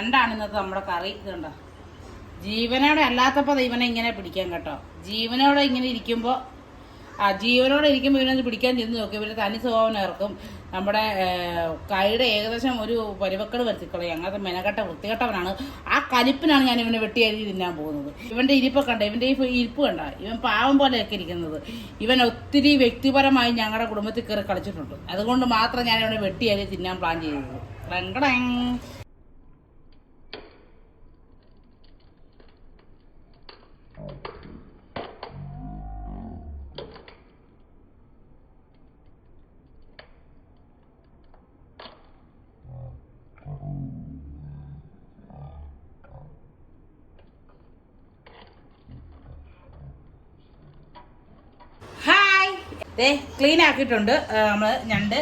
രണ്ടാണ് ഇന്നത്തെ നമ്മുടെ കറി ഇതുണ്ടോ ജീവനോടെ അല്ലാത്തപ്പോൾ ദൈവനെ ഇങ്ങനെ പിടിക്കാൻ കേട്ടോ. ജീവനോടെ ഇങ്ങനെ ഇരിക്കുമ്പോൾ ആ ജീവനോടെ ഇരിക്കുമ്പോൾ ഇവനൊന്ന് പിടിക്കാൻ ചെന്ന് നോക്കി. ഇവർ തനി സ്വഭാവം ഇറക്കും നമ്മുടെ കൈയുടെ ഏകദേശം ഒരു പരിവക്കട് വരുത്തിക്കളയും അങ്ങനത്തെ മെനക്കെട്ട വൃത്തികെട്ടവനാണ്. ആ കലിപ്പിനാണ് ഞാൻ ഇവനെ വെട്ടി അരിഞ്ഞ് തിന്നാൻ പോകുന്നത്. ഇവന്റെ ഇരിപ്പൊക്കെ കണ്ട? ഇവന്റെ ഈ ഇരിപ്പ് കണ്ട? ഇവൻ പാവം പോലെയൊക്കെ ഇരിക്കുന്നത്. ഇവൻ ഒത്തിരി വ്യക്തിപരമായി ഞങ്ങളുടെ കുടുംബത്തിൽ കയറി കളിച്ചിട്ടുണ്ട്. അതുകൊണ്ട് മാത്രം ഞാൻ ഇവനെ വെട്ടി അരി തിന്നാൻ പ്ലാൻ ചെയ്തത്. റെങ്കടങ്. ദേ ക്ലീൻ ആക്കിയിട്ടുണ്ട്. നമ്മൾ ഞണ്ട്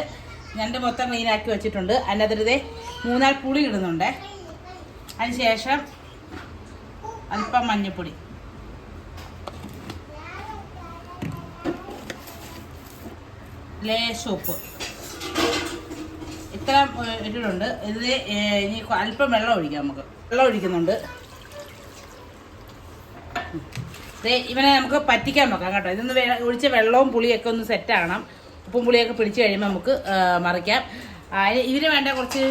ഞണ്ട് മൊത്തം ക്ലീൻ ആക്കി വെച്ചിട്ടുണ്ട്. അതിനകത്തൊരു ദേ മൂന്നാൽ പുളി ഇടുന്നുണ്ട്. അതിന് ശേഷം അല്പം മഞ്ഞൾപ്പൊടി ലേശ ഉപ്പ്. ഇത്ര ഇട്ടിട്ടുണ്ട്. ഇത് ഇനി അല്പം വെള്ളം ഒഴിക്കാം നമുക്ക്. വെള്ളം ഒഴിക്കുന്നുണ്ട് ദേ ഇവനെ നമുക്ക് പറ്റിക്കാൻ വെക്കാം കേട്ടോ. ഇതൊന്ന് ഒഴിച്ച വെള്ളവും പുളിയൊക്കെ ഒന്ന് സെറ്റ് ആകണം. ഉപ്പും പുളിയൊക്കെ പിടിച്ചു കഴിയുമ്പോൾ നമുക്ക് മറിക്കാം. ഇതിന് വേണ്ട കുറച്ച്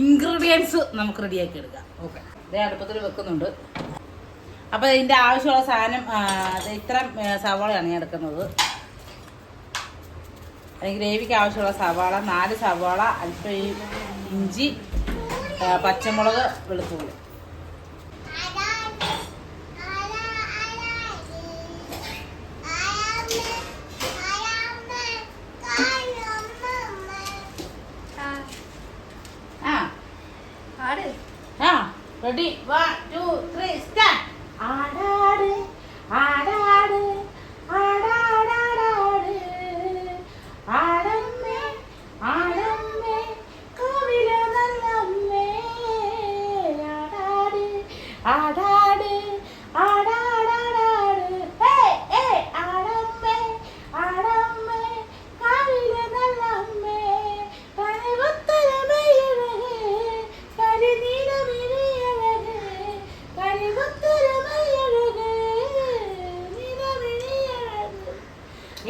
ഇൻഗ്രീഡിയൻസ് നമുക്ക് റെഡിയാക്കി എടുക്കാം. ഓക്കെ ഇതേ അടുപ്പത്തിൽ വെക്കുന്നുണ്ട്. അപ്പോൾ ഇതിന്റെ ആവശ്യമുള്ള സാധനം ഇത്രയും സവാളയാണ് ഞാൻ എടുക്കുന്നത്. ഗ്രേവിക്ക് ആവശ്യമുള്ള സവാള നാല് സവാള അല്പം ഇഞ്ചി പച്ചമുളക് വെളുത്തുള്ളി. Ready one two three start ആടാട് ആടാട് ആടാടാടാട്. ആടമ്മേ ആടമ്മേ കവില നല്ലമ്മേ ആടാട് ആടാട്.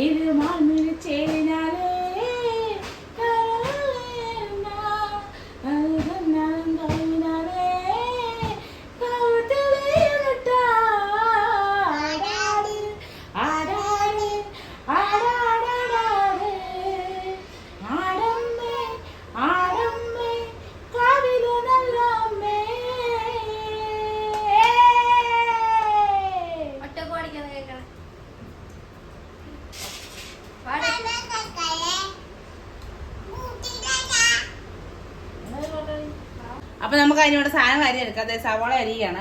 ഇത് മാൻമിഴിച്ചേനാലേ അപ്പൊ നമുക്ക് അതിനോട് സാധനം അരി എടുക്കാം. അതായത് സവാള അരിയാണ്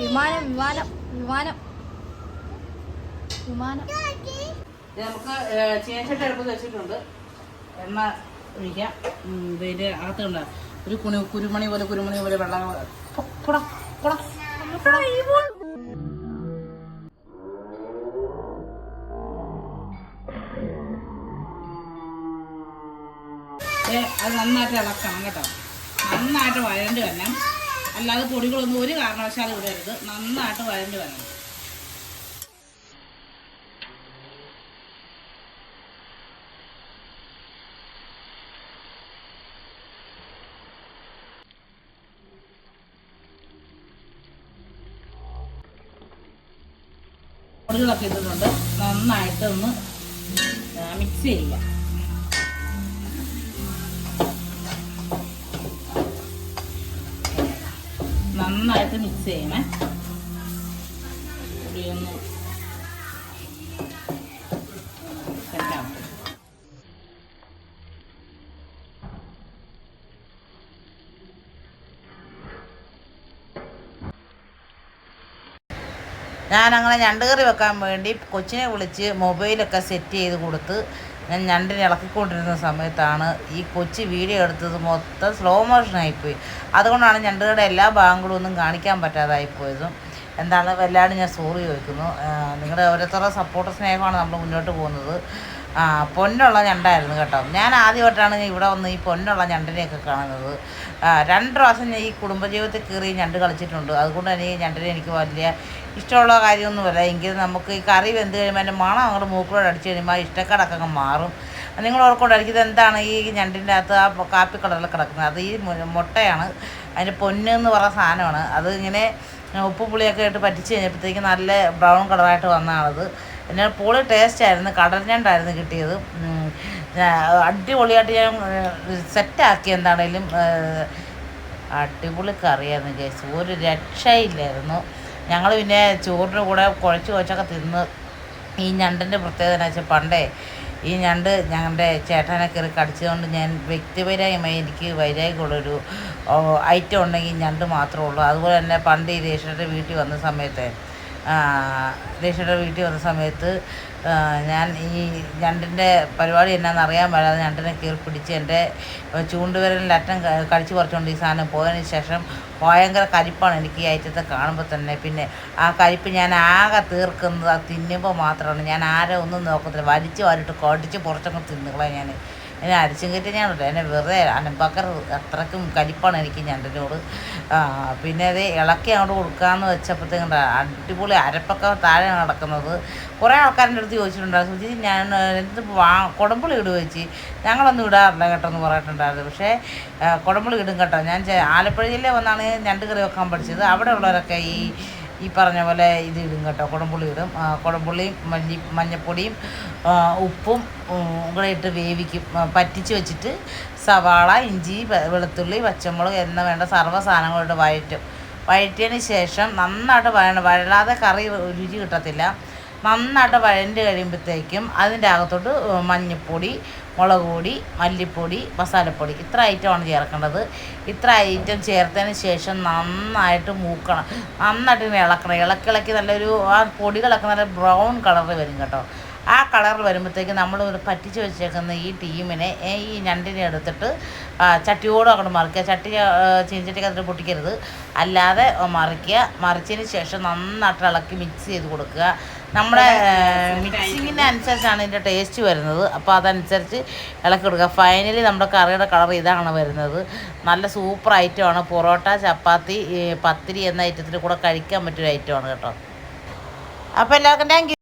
വിമാനം വിമാനം വിമാനം. വിമാനം. നമുക്ക് ചേച്ചിട്ട് അടുപ്പത്ത് വെച്ചിട്ടുണ്ട്. എണ്ണ ഒഴിക്കാം. ഉം, ഇതിന്റെ അകത്തുണ്ട്. ഒരു കുണി കുരുമണി പോലെ കുരുമണി പോലെ വെള്ളം പൊടാ. ഏ, അത് നന്നായിട്ട് ഇളക്കണം കേട്ടോ. നന്നായിട്ട് വഴണ്ട് വരണം. അല്ലാതെ പൊടികളൊന്നും ഒരു കാരണവശാലും ഇടരുത്. നന്നായിട്ട് വഴണ്ടി വരണം. പൊടികളൊക്കെ ഇട്ടിട്ടുണ്ട്. നന്നായിട്ട് ഒന്ന് മിക്സ് ചെയ്യുക. നന്നായിട്ട് മിക്സ് ചെയ്യണേ. ഞാനങ്ങനെ ഞണ്ട് കറി വെക്കാൻ വേണ്ടി കൊച്ചിനെ വിളിച്ച് മൊബൈലൊക്കെ സെറ്റ് ചെയ്ത് കൊടുത്ത് ഞാൻ ഞണ്ടിനെ ഇളക്കിക്കൊണ്ടിരുന്ന സമയത്താണ് ഈ കൊച്ചി വീഡിയോ എടുത്തത് മൊത്തം സ്ലോ മോഷൻ ആയിപ്പോയി. അതുകൊണ്ടാണ് ഞണ്ടുകളുടെ എല്ലാ ഭാഗങ്ങളും ഒന്നും കാണിക്കാൻ പറ്റാതായിപ്പോയതും എന്താണ് വല്ലാണ്ട് ഞാൻ സോറി ചോദിക്കുന്നു. നിങ്ങളുടെ ഓരോരുത്തരുടെ സപ്പോർട്ട് സ്നേഹമാണ് നമ്മൾ മുന്നോട്ട് പോകുന്നത്. ആ പൊന്നുള്ള ഞണ്ടായിരുന്നു കേട്ടോ. ഞാൻ ആദ്യമായിട്ടാണ് ഇവിടെ വന്ന് ഈ പൊന്നുള്ള ഞണ്ടിനെയൊക്കെ കാണുന്നത്. രണ്ട് പ്രാവശ്യം ഞാൻ ഈ കുടുംബജീവിതത്തിൽ കയറി ഞണ്ട് കളിച്ചിട്ടുണ്ട്. അതുകൊണ്ട് തന്നെ ഈ ഞണ്ടിനെ എനിക്ക് വലിയ ഇഷ്ടമുള്ള കാര്യമൊന്നുമല്ല. എങ്കിലും നമുക്ക് ഈ കറി വെന്ത് കഴിയുമ്പോൾ അതിന്റെ മണം അങ്ങോട്ട് മൂക്കിലോട് അടിച്ച് കഴിയുമ്പോൾ ഇഷ്ടക്കടക്കം അങ്ങ് മാറും. നിങ്ങൾ ഓർക്കൊണ്ടായിരിക്കും ഇത് എന്താണ് ഈ ഞണ്ടിന്റെ അകത്ത് ആ കാപ്പി കളറിൽ കിടക്കുന്നത്? അത് ഈ മുട്ടയാണ്. അതിന്റെ പൊന്ന് എന്ന് പറയുന്ന സാധനമാണ്. അത് ഇങ്ങനെ ഉപ്പ് പുളിയൊക്കെ ഇട്ട് പറ്റിച്ച് കഴിഞ്ഞപ്പോഴത്തേക്ക് നല്ല ബ്രൗൺ കളറായിട്ട് വന്നതാണത് പിന്നെ പൊളി ടേസ്റ്റ് ആയിരുന്നു കടൽ ഞണ്ടായിരുന്നു കിട്ടിയത് അടിപൊളിയായിട്ട് ഞാൻ സെറ്റാക്കി എന്താണേലും അടിപൊളി കറിയായിരുന്നു കേസ് ഒരു രക്ഷയില്ലായിരുന്നു. ഞങ്ങൾ പിന്നെ ചോറിന്റെ കൂടെ കുഴച്ച് കുഴച്ചൊക്കെ തിന്ന് ഈ ഞണ്ടിന്റെ പ്രത്യേകത എന്ന് വെച്ചാൽ പണ്ടേ ഈ ഞണ്ട് ഞങ്ങളുടെ ചേട്ടനെ കയറി കടിച്ചതുകൊണ്ട് ഞാൻ വ്യക്തിപരമായി എനിക്ക് വൈരാഗ്യമുള്ളൊരു ഐറ്റം ഉണ്ടെങ്കിൽ ഞണ്ട് മാത്രമേ ഉള്ളൂ. അതുപോലെ തന്നെ പണ്ട് ഈ രേഷയുടെ വീട്ടിൽ വന്ന സമയത്ത് രേഷയുടെ വീട്ടിൽ വന്ന സമയത്ത് ഞാൻ ഈ ഞണ്ടിന്റെ പരിപാടി എന്നാന്ന് അറിയാൻ പാടില്ല ഞണ്ടിനെ കീറി പിടിച്ച് എന്റെ ചൂണ്ടുവിരലിന്റെ അറ്റം കടിച്ചു പറിച്ചുകൊണ്ട് ഈ സാധനം പോയതിന് ശേഷം ഭയങ്കര കരിപ്പാണ് എനിക്ക് ഈ ഐറ്റത്തെ കാണുമ്പോൾ തന്നെ. പിന്നെ ആ കരിപ്പ് ഞാൻ ആകെ തീർക്കുന്നത് തിന്നുമ്പോൾ മാത്രമാണ് ഞാൻ ആരെ ഒന്നും നോക്കത്തില്ല. വലിച്ച് വാരിട്ട് കടിച്ച് പുറത്തൊക്കെ തിന്നുകളാണ് ഞാൻ എന്നെ അരിച്ചും കയറ്റി ഞാനുണ്ട് എന്നെ വെറുതെ അനമ്പക്കർ അത്രക്കും കരിപ്പാണ് എനിക്ക് ഞാൻ ആ, പിന്നെ അത് ഇളക്കി അങ്ങോട്ട് കൊടുക്കാമെന്ന് വെച്ചപ്പോഴത്തേക്കും അടിപൊളി അരപ്പൊക്കെ താഴെ നടക്കുന്നത്. കുറേ ആൾക്കാരുടെ അടുത്ത് ചോദിച്ചിട്ടുണ്ടായിരുന്നു സുജി ഞാൻ എന്ത് വാ കുടമ്പുളി ഇടുക വെച്ച് ഞങ്ങളൊന്നും ഇടാറില്ല കേട്ടോ എന്ന് പറഞ്ഞിട്ടുണ്ടായിരുന്നു. പക്ഷേ കുടമ്പുളി ഇടും കേട്ടോ. ഞാൻ ചെ- ആലപ്പുഴ ജില്ലയിൽ വന്നാണ് ഞണ്ട് കറി വെക്കാൻ പഠിച്ചത്. അവിടെ ഉള്ളവരൊക്കെ ഈ ഈ പറഞ്ഞ പോലെ ഇത് ഇടും കേട്ടോ. കുടംപുളി ഇടും. കുടംപുള്ളിയും മല്ലി മഞ്ഞപ്പൊടിയും ഉപ്പും കൂടെ ഇട്ട് വേവിക്കും. പറ്റിച്ച് വെച്ചിട്ട് സവാള ഇഞ്ചി വെളുത്തുള്ളി പച്ചമുളക് എന്ന വേണ്ട സർവ സാധനങ്ങളിട്ട് വഴറ്റും. വഴറ്റിയതിന് ശേഷം നന്നായിട്ട് വഴണം വഴലാതെ കറി രുചി കിട്ടത്തില്ല. നന്നായിട്ട് വഴണ്ട് കഴിയുമ്പോഴത്തേക്കും അതിന്റെ അകത്തോട്ട് മഞ്ഞൾപ്പൊടി മുളക് പൊടി മല്ലിപ്പൊടി മസാലപ്പൊടി ഇത്ര ഐറ്റമാണ് ചേർക്കേണ്ടത്. ഇത്ര ഐറ്റം ചേർത്തതിന് ശേഷം നന്നായിട്ട് മൂക്കണം. നന്നായിട്ട് ഇങ്ങനെ ഇളക്കണം. ഇളക്കി ഇളക്കി നല്ലൊരു ആ പൊടികളൊക്കെ നല്ല ബ്രൗൺ കളറിൽ വരും കേട്ടോ. ആ കളറിൽ വരുമ്പോഴത്തേക്ക് നമ്മൾ പറ്റിച്ച് വെച്ചേക്കുന്ന ഈ ടീമിനെ ഈ ഞണ്ടിനെ എടുത്തിട്ട് ചട്ടിയോടും അങ്ങോട്ട് മറിക്കുക. ചട്ടി ചീഞ്ചട്ടിക്ക് ചീനച്ചട്ടിക്ക് അതിൽ പൊട്ടിക്കരുത്. അല്ലാതെ മറിക്കുക. മറിച്ചതിന് ശേഷം നന്നായിട്ട് ഇളക്കി മിക്സ് ചെയ്ത് കൊടുക്കുക. നമ്മുടെ മിക്സിങ്ങിന് അനുസരിച്ചാണ് ഇതിന്റെ ടേസ്റ്റ് വരുന്നത്. അപ്പോൾ അതനുസരിച്ച് ഇളക്കി കൊടുക്കുക. ഫൈനലി നമ്മുടെ കറിയുടെ കളർ ഇതാണ് വരുന്നത്. നല്ല സൂപ്പർ ഐറ്റമാണ് പൊറോട്ട ചപ്പാത്തി പത്തിരി എന്ന ഐറ്റത്തിൽ കൂടെ കഴിക്കാൻ പറ്റിയൊരു ഐറ്റമാണ് കേട്ടോ. അപ്പോൾ എല്ലാവർക്കും താങ്ക്